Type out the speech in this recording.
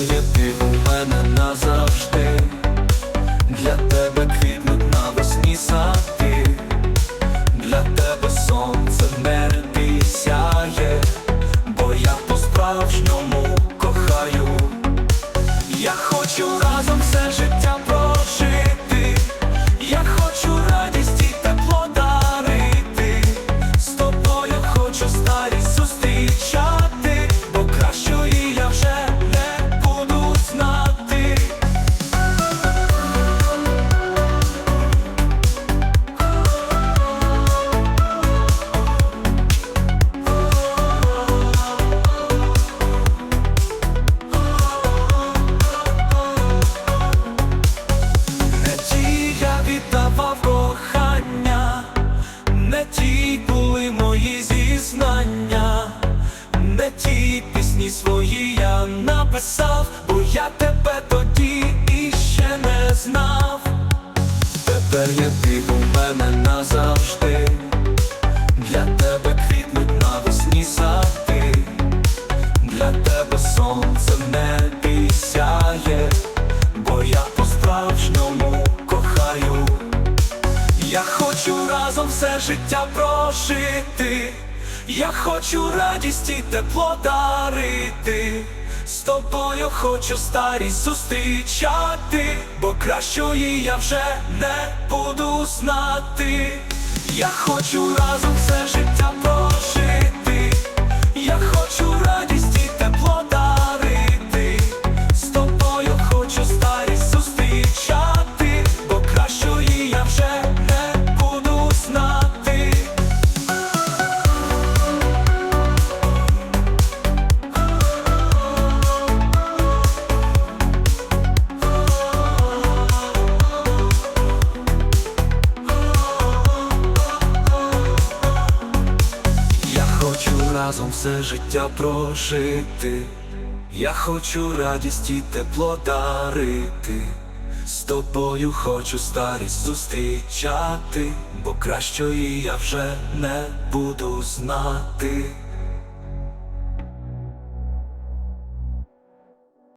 Є ти у мене назавжди, для тебе квітнуть навесні сади, для тебе сонце нерві сяє, бо я по-справжньому кохаю, я хочу разом все життя прожити, я хочу радість і тепло дарити, з тобою хочу стати. свої я написав, бо я тебе тоді іще не знав. Тепер я ти у мене назавжди, для тебе квітнуть навесні сади, для тебе сонце не пісяє, бо я по-справжньому кохаю. Я хочу разом все життя прожити я хочу радість і тепло дарити. З тобою хочу старість зустрічати, бо кращої я вже не буду знати. Я хочу разом все життя прожити, разом все життя прожити, я хочу радість і тепло дарити. З тобою хочу старість зустрічати, бо кращої я вже не буду знати.